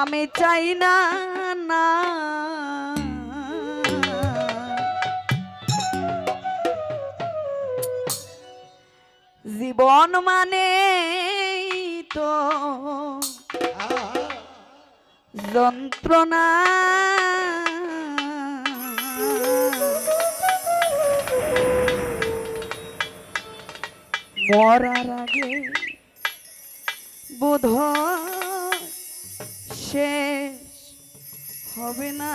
আমি চাই না না। জীবন মানে তো যন্ত্রণা। মরার আগে বোধ শেষ হবে না।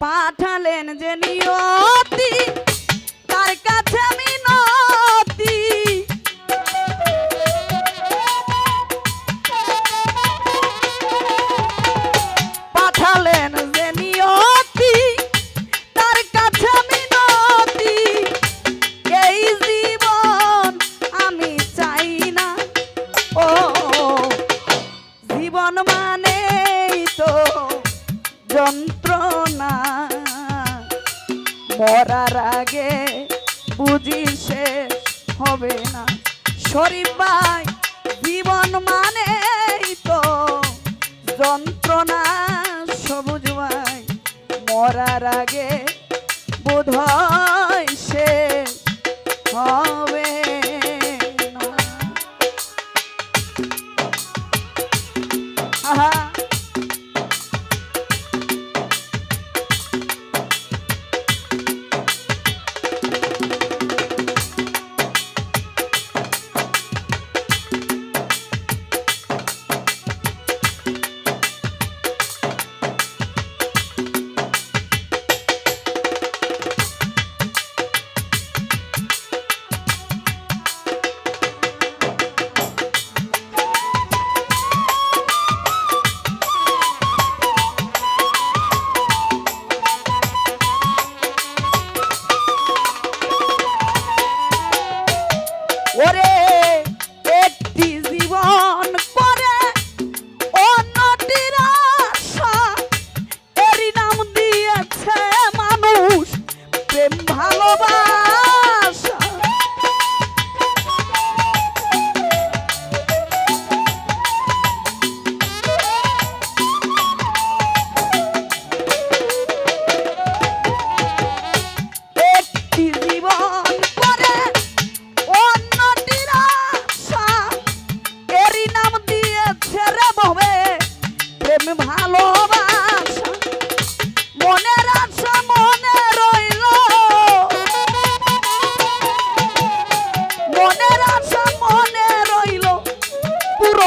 পাঠালেন যে নিয়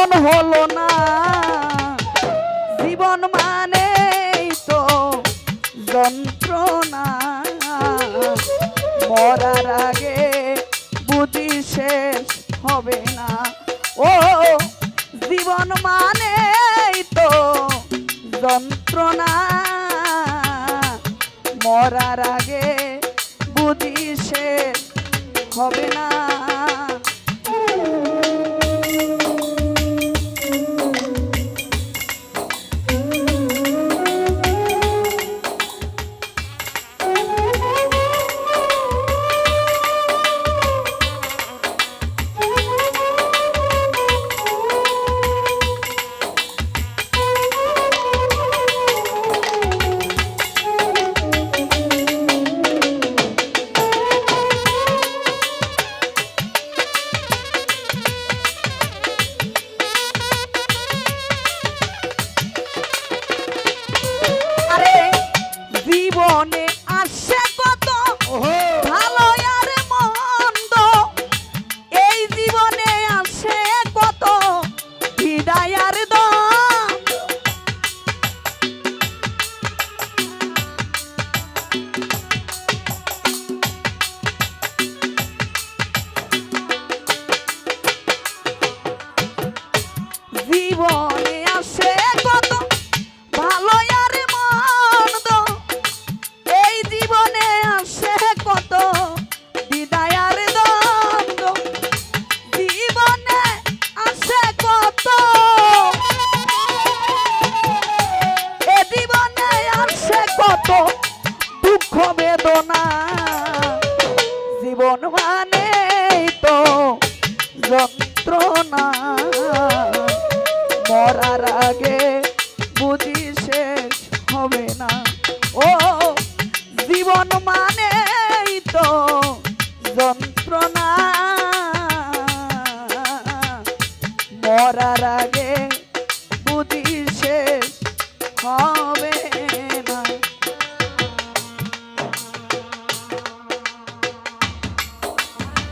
জীবন হলো না। জীবন মানে তো যন্ত্রণা। মরার আগে বুঝি শেষ হবে না। ও, জীবন মানে তো যন্ত্রণা। মরার আগে বুঝি শেষ হবে না।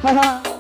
জীবন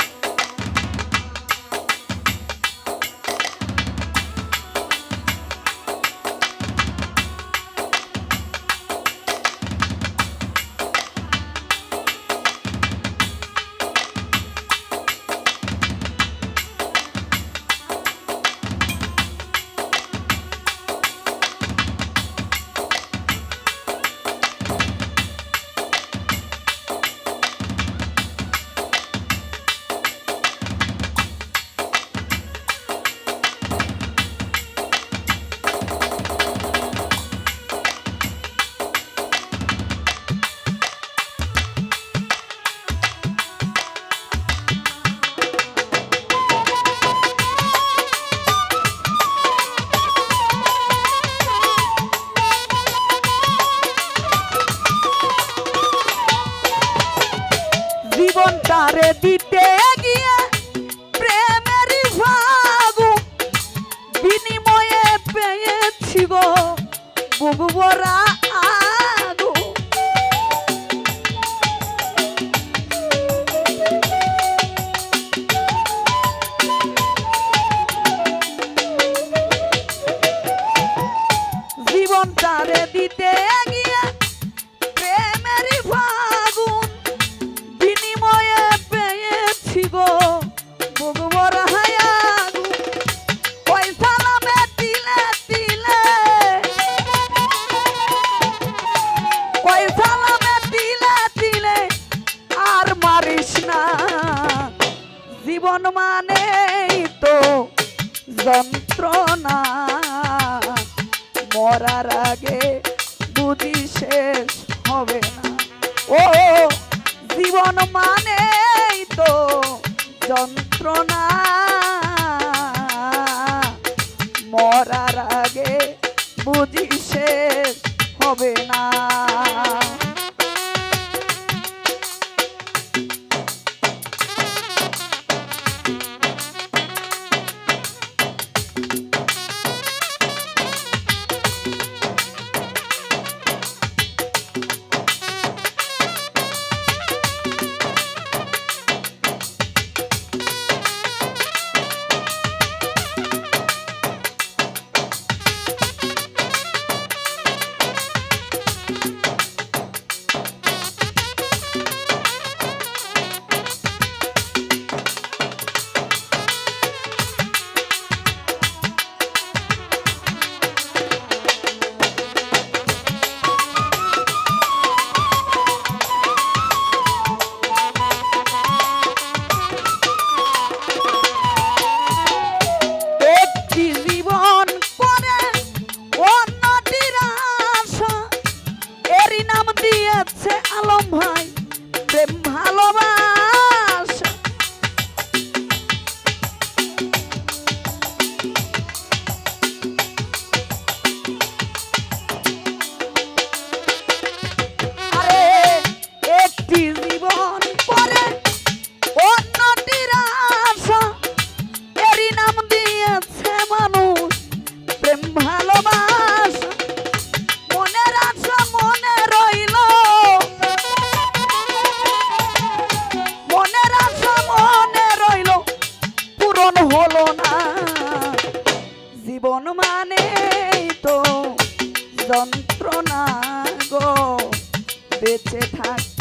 জীবন দিতে গিয়ে প্রেমের ফাগুন বিনিময়ে পেয়েছি গো। ভগবর আর না। জীবন মানে তো যন্ত্রণা। মরার আগে বুঝি শেষ হবে না। ও, জীবন মানে তো যন্ত্রণা। মরার আগে বুঝি শেষ হবে না। হলো না জীবন মানে তো যন্ত্রণা গো বেঁচে থাকতে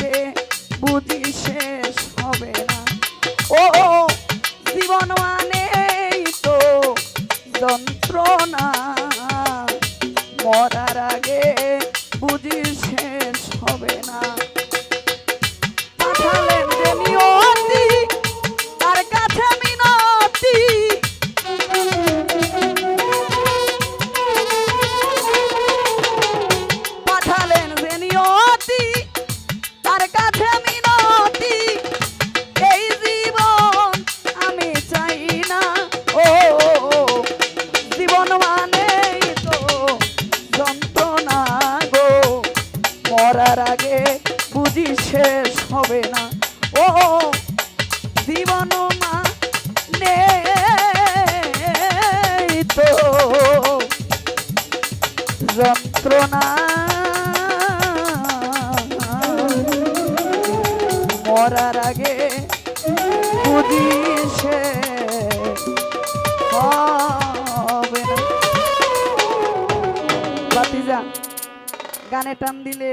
যন্ত্রণা। মরার আগে সে হবে গানে টান দিলে